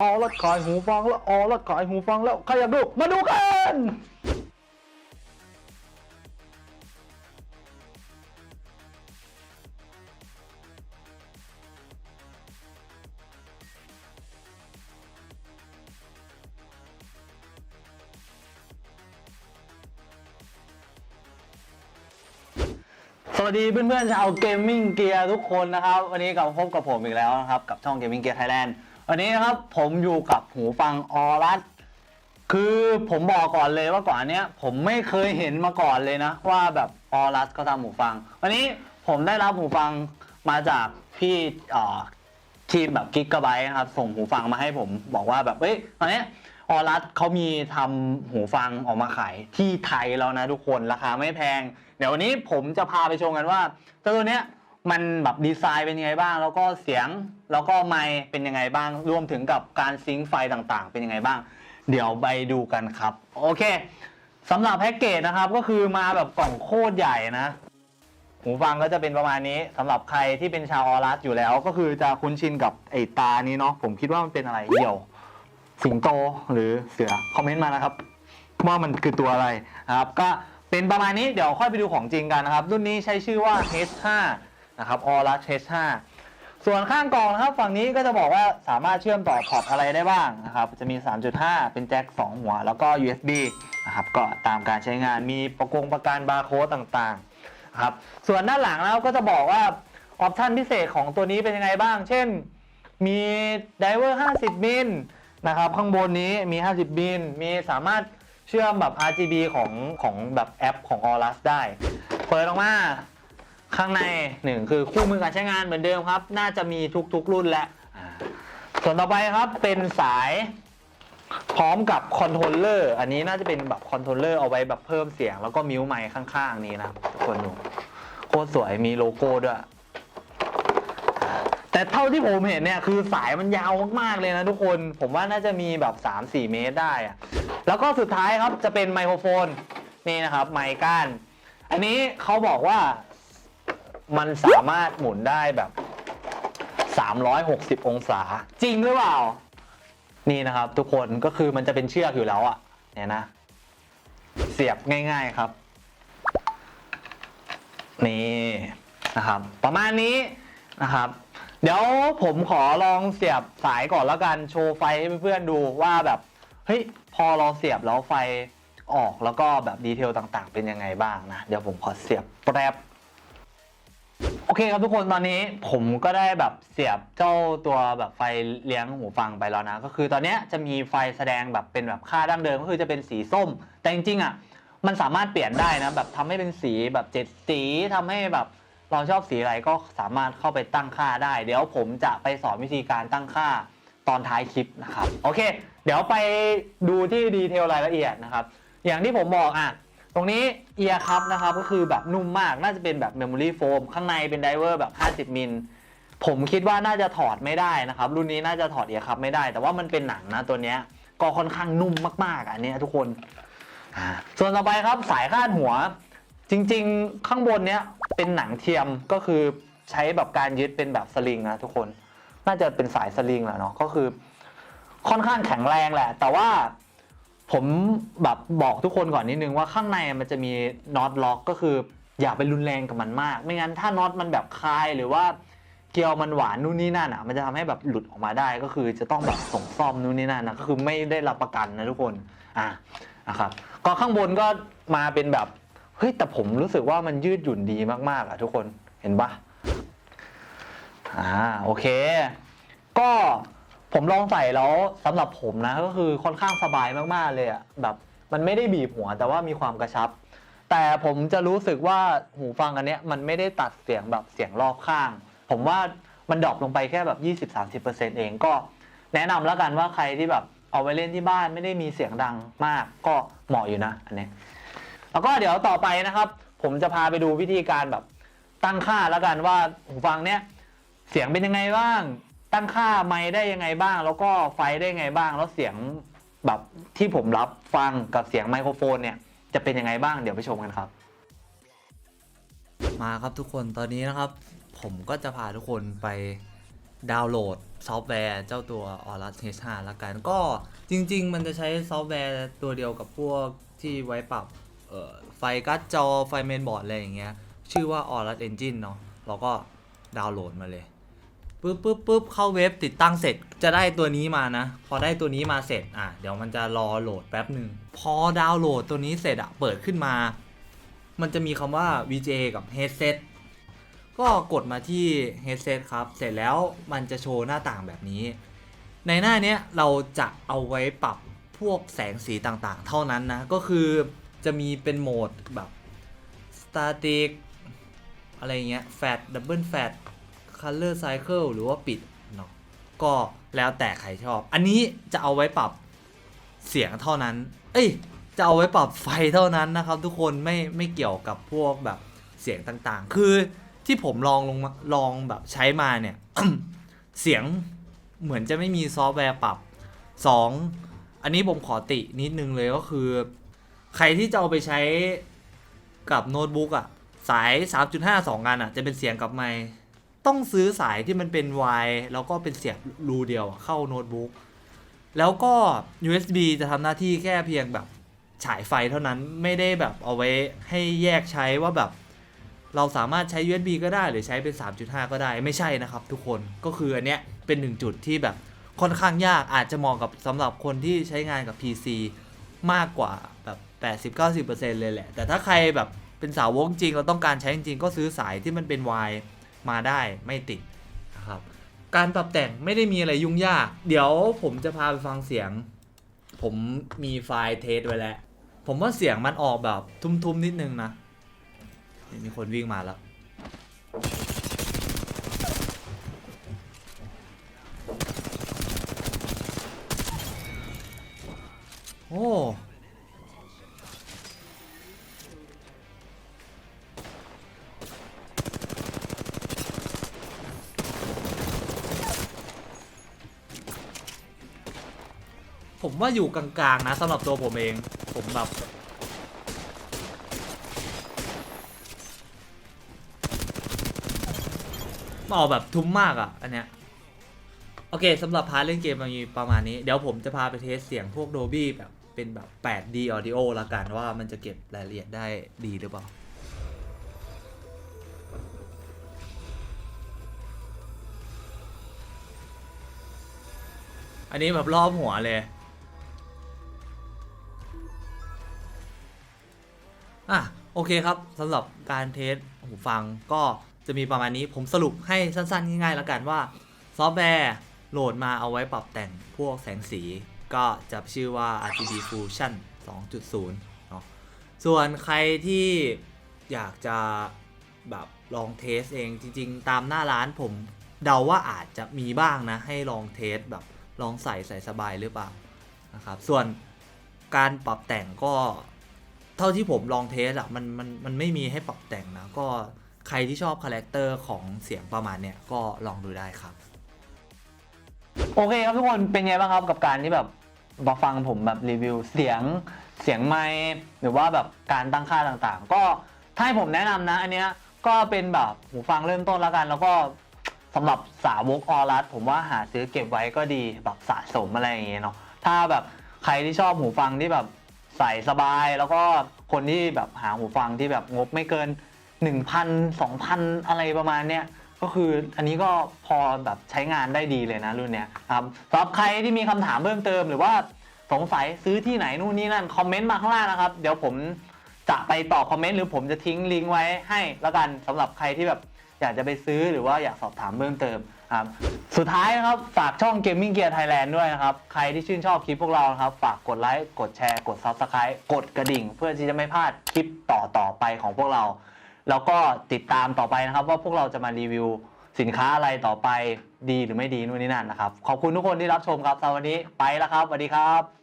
ออรัดขายหูฟังแล้วออรัดขายหูฟังแล้วใครอยากดูมาดูกันสวัสดีเพื่อนๆชาวเกมมิ่งเกียร์ทุกคนนะครับ วันนี้กลับพบกับผมอีกแล้วนะครับ กับช่องเกมมิ่งเกียร์ไทยแลนด์ วันนี้นะครับผมอยู่กับหูฟังออรัสคือผมบอกก่อนเลยว่าก่อนเนี้ยผมไม่เคยเห็นมาก่อนเลยนะ ว่าแบบออรัสเขาทำหูฟัง วันนี้ผมได้รับหูฟังมาจากพี่ทีมแบบกิกะไบต์นะครับ ส่งหูฟังมาให้ผมบอกว่าแบบเอ้ยตอนนี้ออรัสเขามีทำหูฟังออกมาขายที่ไทยแล้วนะทุกคนราคาไม่แพง เดี๋ยววันนี้ผมจะพาไปชมกันว่าเจ้าตัวเนี้ย มันแบบดีไซน์เป็นยังไงบ้าง แล้วก็เสียงแล้วก็ไมค์เป็นยังไงบ้าง รวมถึงกับการซิงค์ไฟต่างๆ เป็นยังไงบ้าง เดี๋ยวไปดูกันครับ โอเคสำหรับแพ็กเกจนะครับก็คือมาแบบกล่องโคตรใหญ่นะ หูฟังก็จะเป็นประมาณนี้สำหรับใครที่เป็นชาวออรัสอยู่แล้ว ก็คือจะคุ้นชินกับไอ้ตานี้เนาะผมคิดว่ามันเป็นอะไรเหี่ยว สิงโตหรือเสือคอมเมนต์มานะครับว่ามันคือตัวอะไรนะครับ ก็เป็นประมาณนี้เดี๋ยวค่อยไปดูของจริงกันนะครับ รุ่นนี้ใช้ชื่อว่า H5 นะครับ Aorus H5 ส่วนข้างกล่องนะครับ ฝั่งนี้ก็จะบอกว่าสามารถเชื่อมต่อพอร์ตอะไรได้บ้างนะครับ จะมี 3.5 เป็นแจ็ค 2 หัว แล้วก็ USB นะครับ ก็ตามการใช้งาน มีประกงประกันบาร์โค้ดต่างๆนะครับ ส่วนด้านหลังแล้วก็จะบอกว่าออปชันพิเศษของตัวนี้เป็นยังไงบ้าง เช่น มีไดเวอร์ 50 มิลนะครับ ข้างบนนี้มี 50 มิล มีสามารถเชื่อมแบบ RGB ของของแบบแอปของ Aorus ได้ เปิดออกมา ข้างในหนึ่งคือคู่มือการใช้งานเหมือนเดิมครับ น่าจะมีทุกๆรุ่นและอ่าส่วนต่อไปครับเป็นสายพร้อมกับคอนโทรลเลอร์อันนี้น่าจะเป็นแบบคอนโทรลเลอร์เอาไว้แบบเพิ่มเสียง แล้วก็มิวไมค์ข้างๆ นี้นะครับคนดูโคตรสวยมีโลโก้ด้วย แต่เท่าที่ผมเห็นเนี่ยคือสายมันยาวมากๆเลยนะทุกคน ผมว่าน่าจะมีแบบ 3-4 เมตรได้อะแล้วก็สุดท้ายครับจะเป็นไมโครโฟน นี่นะครับ ไมค์ก้าน อันนี้เขาบอกว่า มันสามารถหมุนได้แบบ 360 องศา จริงหรือเปล่า นี่นะครับ ทุกคนก็คือมันจะเป็นเชือกอยู่แล้วอะเนี่ยนะ เสียบง่าย ๆครับ นี่นะครับ ประมาณนี้นะครับ เดี๋ยวผมขอลองเสียบสายก่อนแล้วกันโชว์ไฟให้เพื่อนๆดูว่าแบบเฮ้ยพอเราเสียบแล้วไฟออกแล้วก็แบบดีเทลต่างๆ เป็นยังไงบ้างนะ เดี๋ยวผมขอเสียบแป๊บ โอเคครับทุกคนตอนนี้ผมก็ได้แบบเสียบเจ้าตัวแบบไฟเลี้ยงหูฟังไปแล้วนะ ก็คือตอนนี้จะมีไฟแสดงแบบเป็นแบบค่าดั้งเดิมก็คือจะเป็นสีส้ม แต่จริงๆอะมันสามารถเปลี่ยนได้นะแบบทำให้เป็นสีแบบเจ็ดสีทำให้แบบเราชอบสีอะไรก็สามารถเข้าไปตั้งค่าได้ เดี๋ยวผมจะไปสอนวิธีการตั้งค่าตอนท้ายคลิปนะครับโอเค เดี๋ยวไปดูที่ดีเทลรายละเอียดนะครับ อย่างที่ผมบอกอะ ตรงนี้เอียร์คัพนะครับก็คือแบบนุ่มมากน่าจะเป็นแบบเมมโมรี่โฟมข้างในเป็นไดเวอร์แบบ 50 มิล ผมคิดว่าน่าจะถอดไม่ได้นะครับ รุ่นนี้น่าจะถอดเอียร์คัพไม่ได้ แต่ว่ามันเป็นหนังนะตัวเนี้ยก็ค่อนข้างนุ่มมากๆอันนี้ทุกคน ส่วนต่อไปครับสายคาดหัว จริงๆข้างบนเนี้ยเป็นหนังเทียมก็คือใช้แบบการยึดเป็นแบบสลิงนะทุกคน น่าจะเป็นสายสลิงแหละเนาะก็คือค่อนข้างแข็งแรงแหละ แต่ว่า ผมแบบบอกทุกคนก่อนนิดนึงว่าข้างในมันจะมีน็อตล็อกก็คือ อย่าไปรุนแรงกับมันมาก ไม่งั้นถ้าน็อตมันแบบคลายหรือว่าเกลียวมันหวานนู่นนี่นั่นอะ มันจะทำให้แบบหลุดออกมาได้ก็คือจะต้องแบบส่งซ่อมนู่นนี่นั่นนะก็คือไม่ได้รับประกันนะทุกคนอะนะครับก็ข้างบนก็มาเป็นแบบเฮ้ยแต่ผมรู้สึกว่ามันยืดหยุ่นดีมากๆอะทุกคนเห็นปะอ่าโอเค ก็ ผมลองใส่แล้วสำหรับผมนะก็คือค่อนข้างสบายมากๆเลยอะแบบมันไม่ได้บีบหัวแต่ว่ามีความกระชับ แต่ผมจะรู้สึกว่าหูฟังอันเนี้ยมันไม่ได้ตัดเสียงแบบเสียงรอบข้าง ผมว่ามันดรอปลงไปแค่แบบ 20-30%เองก็ แนะนำแล้วกันว่าใครที่แบบเอาไปเล่นที่บ้านไม่ได้มีเสียงดังมาก ก็เหมาะอยู่นะอันนี้แล้วก็เดี๋ยวต่อไปนะครับ ผมจะพาไปดูวิธีการแบบตั้งค่าแล้วกันว่าหูฟังเนี้ยเสียงเป็นยังไงบ้าง ตั้งค่าไมค์ได้ยังไงบ้าง แล้วก็ไฟได้ยังไงบ้าง แล้วเสียงแบบที่ผมรับฟังกับเสียงไมโครโฟนเนี่ยจะเป็นยังไงบ้างเดี๋ยวไปชมกันครับ มาครับทุกคนตอนนี้นะครับ ผมก็จะพาทุกคนไปดาวน์โหลดซอฟต์แวร์เจ้าตัว Aorus H5 ละกัน ก็จริง ๆ มันจะใช้ซอฟต์แวร์ตัวเดียวกับพวกที่ไว้ปรับไฟการ์ดจอไฟเมนบอร์ดอะไรอย่างเงี้ยชื่อว่า Aorus Engine เนาะเราก็ดาวน์โหลดมาเลย ปุ๊บปุ๊บปุ๊บเข้าเว็บติดตั้งเสร็จจะได้ตัวนี้มานะ พอได้ตัวนี้มาเสร็จอะเดี๋ยวมันจะรอโหลดแป๊บหนึ่งพอดาวน์โหลดตัวนี้เสร็จอะเปิดขึ้นมา มันจะมีคำว่า VJ กับ Headset ก็กดมาที่ Headset ครับ เสร็จแล้วมันจะโชว์หน้าต่างแบบนี้ ในหน้าเนี้ยเราจะเอาไว้ปรับพวกแสงสีต่างๆ เท่านั้นนะ ก็คือจะมีเป็นโหมดแบบ Static อะไรเงี้ย Fat Double Fat Color Cycle หรือว่าปิดเนาะก็แล้วแต่ใครชอบ อันนี้จะเอาไว้ปรับเสียงเท่านั้น เอ้ย จะเอาไว้ปรับไฟเท่านั้นนะครับ ทุกคนไม่ไม่เกี่ยวกับพวกแบบเสียงต่างๆ คือที่ผมลองลงลองแบบใช้มาเนี่ย เสียงเหมือนจะไม่มีซอฟต์แวร์ปรับ 2 อันนี้ผมขอตินิดนึงเลยก็คือ ใครที่จะเอาไปใช้กับโน้ตบุ๊กอะสาย 3.5 2 กันอะจะเป็นเสียงกับไมค์ ต้องซื้อสายที่มันเป็น Y แล้วก็เป็นเสียบรูเดียวเข้าโน้ตบุ๊กแล้วก็ USB จะทำหน้าที่แค่เพียงแบบฉายไฟเท่านั้นไม่ได้แบบเอาไว้ให้แยกใช้ว่าแบบ เราสามารถใช้ USB ก็ได้หรือใช้เป็น 3.5 ก็ได้ไม่ใช่นะครับทุกคนก็คืออันเนี้ยเป็นหนึ่งจุดที่แบบค่อนข้างยากอาจจะเหมาะกับสำหรับคนที่ใช้งานกับ PC มากกว่าแบบ 80-90%เลยแหละ แต่ถ้าใครแบบเป็นสาวกจริงเราต้องการใช้จริงก็ซื้อสายที่มันเป็น Y มาได้ไม่ติดนะครับการปรับแต่งไม่ได้มีอะไรยุ่งยาก เดี๋ยวผมจะพาไปฟังเสียง ผมมีไฟล์เทสไว้แล้ว ผมว่าเสียงมันออกแบบทุ้มๆนิดนึงนะนมีคนวิ่งมาแล้ว โอ้ ผมว่าอยู่กลางๆนะสำหรับตัวผมเอง ผมแบบมันออกแบบทุ้มมากอะ่ะ อันเนี้ย โอเคสำหรับพาร์ทเล่นเกมมันมีประมาณนี้ เดี๋ยวผมจะพาไปเทสเสียงพวก Dolby แบบเป็นแบบ 8D Audio ละกันว่ามันจะเก็บรายละเอียดได้ดีหรือเปล่าอันนี้แบบรอบหัวเลย อะโอเคครับสำหรับการเทสหูฟังก็จะมีประมาณนี้ผมสรุปให้สั้นๆ ง่ายๆแล้วกันว่า ซอฟต์แวร์โหลดมาเอาไว้ปรับแต่งพวกแสงสี ก็จะชื่อว่า RGB Fusion 2.0เนาะส่วนใครที่อยากจะแบบลองเทสเองจริงๆ ตามหน้าร้านผมเดาว่าอาจจะมีบ้างนะ ให้ลองเทสแบบลองใส่ใส่สบายหรือเปล่านะครับส่วนการปรับแต่งก็ เท่าที่ผมลองเทสอะมันมันมันไม่มีให้ปรับแต่งนะ ก็ใครที่ชอบคาแรคเตอร์ของเสียงประมาณเนี้ยก็ลองดูได้ครับ โอเคครับทุกคนเป็นไงบ้างครับกับการที่แบบมาฟังผมแบบรีวิวเสียงเสียงไมค์หรือว่าแบบการตั้งค่าต่างๆ ก็ถ้าให้ผมแนะนำนะ อันเนี้ยก็เป็นแบบหูฟังเริ่มต้นแล้วกัน แล้วก็สำหรับสาวกออรัสผมว่าหาซื้อเก็บไว้ก็ดีแบบสะสมอะไรอย่างเงี้ยเนาะถ้าแบบใครที่ชอบหูฟังที่แบบ ใส่สบายแล้วก็คนที่แบบหาหูฟังที่แบบงบไม่เกิน 1,000 2,000 อะไรประมาณเนี้ยก็คืออันนี้ก็พอแบบใช้งานได้ดีเลยนะรุ่นเนี้ยครับสำหรับใครที่มีคำถามเพิ่มเติมหรือว่าสงสัยซื้อที่ไหนนู่นนี่นั่นคอมเมนต์มาข้างล่างนะครับ เดี๋ยวผมจะไปตอบคอมเมนต์หรือผมจะทิ้งลิงก์ไว้ให้แล้วกันสำหรับใครที่แบบ อยากจะไปซื้อหรือว่าอยากสอบถามเพิ่มเติมครับสุดท้ายนะครับฝากช่อง Gaming Gear Thailand ด้วยนะครับ ใครที่ชื่นชอบคลิปพวกเรานะครับ ฝากกดไลค์กดแชร์กด Subscribe กดกระดิ่ง เพื่อที่จะไม่พลาดคลิปต่อต่อๆไปของพวกเรา แล้วก็ติดตามต่อไปนะครับ ว่าพวกเราจะมารีวิวสินค้าอะไรต่อไปดีหรือไม่ดีนู่นนี่นั่นนะครับ ขอบคุณทุกคนที่รับชมครับสำหรับวันนี้ไปแล้วครับสวัสดีครับ